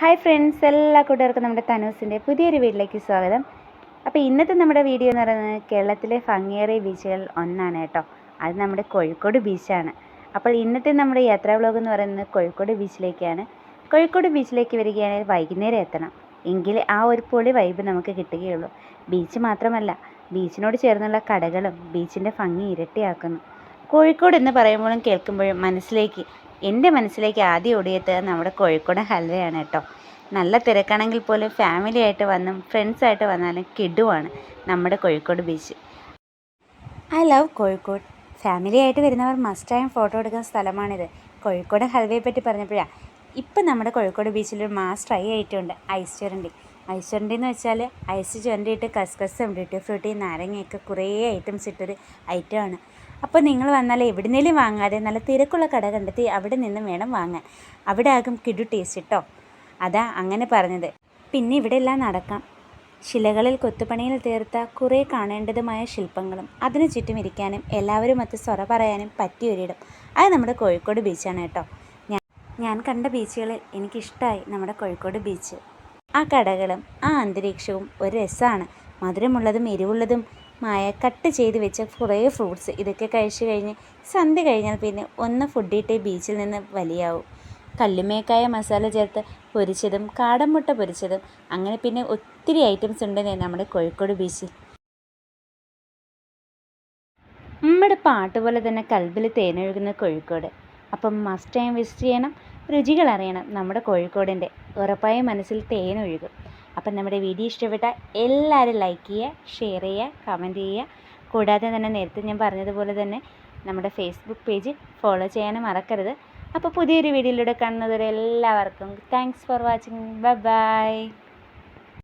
Hi friends എല്ലാ കൂട്ടുകാർക്കും നമ്മുടെ തനൂസിന്റെ പുതിയൊരു വീട്ടിലേക്ക് സ്വാഗതം. അപ്പോൾ ഇന്നത്തെ നമ്മുടെ വീഡിയോ എന്ന് പറയുന്നത് കേരളത്തിലെ ഭംഗിയേറിയ ബീച്ചുകളിൽ ഒന്നാണ് കേട്ടോ. അത് നമ്മുടെ കോഴിക്കോട് ബീച്ചാണ്. അപ്പോൾ ഇന്നത്തെ നമ്മുടെ യാത്രാ വ്ലോഗ് എന്ന് പറയുന്നത് കോഴിക്കോട് ബീച്ചിലേക്കാണ്. കോഴിക്കോട് ബീച്ചിലേക്ക് വരികയാണെങ്കിൽ വൈകുന്നേരം എത്തണം. എങ്കിൽ ആ ഒരു പൊളി വൈബ് നമുക്ക് കിട്ടുകയുള്ളൂ. ബീച്ച് മാത്രമല്ല ബീച്ചിനോട് ചേർന്നുള്ള കടകളും ബീച്ചിന്റെ ഭംഗി ഇരട്ടിയാക്കുന്നു. കോഴിക്കോട് എന്ന് പറയുമ്പോഴും കേൾക്കുമ്പോഴും മനസ്സിലേക്ക് എന്റെ മനസ്സിലേക്ക് ആദ്യം ഓടിയെത്തുക നമ്മുടെ കോഴിക്കോട് ഹൽവയാണ് കേട്ടോ. നല്ല തിരക്കാണെങ്കിൽ പോലും ഫാമിലി ആയിട്ട് വന്നും ഫ്രണ്ട്സായിട്ട് വന്നാലും കിടുവാണ് നമ്മുടെ Kozhikode beach I love Kozhikode. Family ആയിട്ട് വരുന്നവർ മസ്റ്റായും ഫോട്ടോ എടുക്കുന്ന സ്ഥലമാണിത്. കോഴിക്കോട് ഹൽവയെ പറ്റി പറഞ്ഞപ്പോഴാണ് ഇപ്പം നമ്മുടെ കോഴിക്കോട് ബീച്ചിൽ ഒരു മാസ് ട്രൈ ആയിട്ടുണ്ട് ഐസ് ചുരണ്ടി. ഐസ് ചുരണ്ടി എന്ന് വെച്ചാൽ ഐസ് ചുരണ്ടിയിട്ട് കസ്കസും ഡ്യൂട്ടി ഫ്രൂട്ടി നാരങ്ങയൊക്കെ കുറേ ഐറ്റംസ് ഇട്ടൊരു ഐറ്റമാണ് അപ്പോൾ നിങ്ങൾ വന്നാൽ എവിടുന്നേലും വാങ്ങാതെ നല്ല തിരക്കുള്ള കട കണ്ടെത്തി അവിടെ നിന്നും വേണം വാങ്ങാൻ. അവിടെ ആകും കിടു ടേസ്റ്റ് കേട്ടോ അതാ അങ്ങനെ പറഞ്ഞത്. പിന്നെ ഇവിടെ എല്ലാം നടക്കാം. ശിലകളിൽ കൊത്തുപണിയിൽ തീർത്ത കുറേ കാണേണ്ടതുമായ ശില്പങ്ങളും അതിനു ചുറ്റും ഇരിക്കാനും എല്ലാവരും ഒത്ത് സ്വറ പറയാനും പറ്റിയൊരിടം അത് നമ്മുടെ കോഴിക്കോട് ബീച്ചാണ് കേട്ടോ. ഞാൻ ഞാൻ കണ്ട ബീച്ചുകളിൽ എനിക്കിഷ്ടമായി നമ്മുടെ കോഴിക്കോട് ബീച്ച് ആ കടകളും ആ അന്തരീക്ഷവും ഒരു രസമാണ് മധുരമുള്ളതും എരിവുള്ളതും മായ കട്ട് ചെയ്ത് വെച്ച കുറേ ഫ്രൂട്ട്സ് ഇതൊക്കെ കഴിച്ചു കഴിഞ്ഞ് സന്ധ്യ കഴിഞ്ഞാൽ പിന്നെ ഒന്ന് ഫുഡിട്ടേ ബീച്ചിൽ നിന്ന് വലിയാവും. കല്ലുമേക്കായ മസാല ചേർത്ത് പൊരിച്ചതും കാടമുട്ട പൊരിച്ചതും അങ്ങനെ പിന്നെ ഒത്തിരി ഐറ്റംസ് ഉണ്ട് നമ്മുടെ കോഴിക്കോട് ബീച്ചിൽ നമ്മുടെ പാട്ട് പോലെ തന്നെ കൽബിൽ തേനൊഴുകുന്ന കോഴിക്കോട്. അപ്പം മസ്റ്റ് ടൈം വിസിറ്റ് ചെയ്യണം രുചികൾ അറിയണം നമ്മുടെ കോഴിക്കോടിന്റെ. ഉറപ്പായും മനസ്സിൽ തേനൊഴുകും. അപ്പം നമ്മുടെ വീഡിയോ ഇഷ്ടപ്പെട്ട എല്ലാവരും ലൈക്ക് ചെയ്യുക ഷെയർ ചെയ്യുക കമന്റ് ചെയ്യുക. കൂടാതെ തന്നെ നേരത്തെ ഞാൻ പറഞ്ഞതുപോലെ തന്നെ നമ്മുടെ ഫേസ്ബുക്ക് പേജ് ഫോളോ ചെയ്യാനും മറക്കരുത്. അപ്പോൾ പുതിയൊരു വീഡിയോയിലൂടെ കാണുന്നതുവരെ എല്ലാവർക്കും thanks for watching bye bye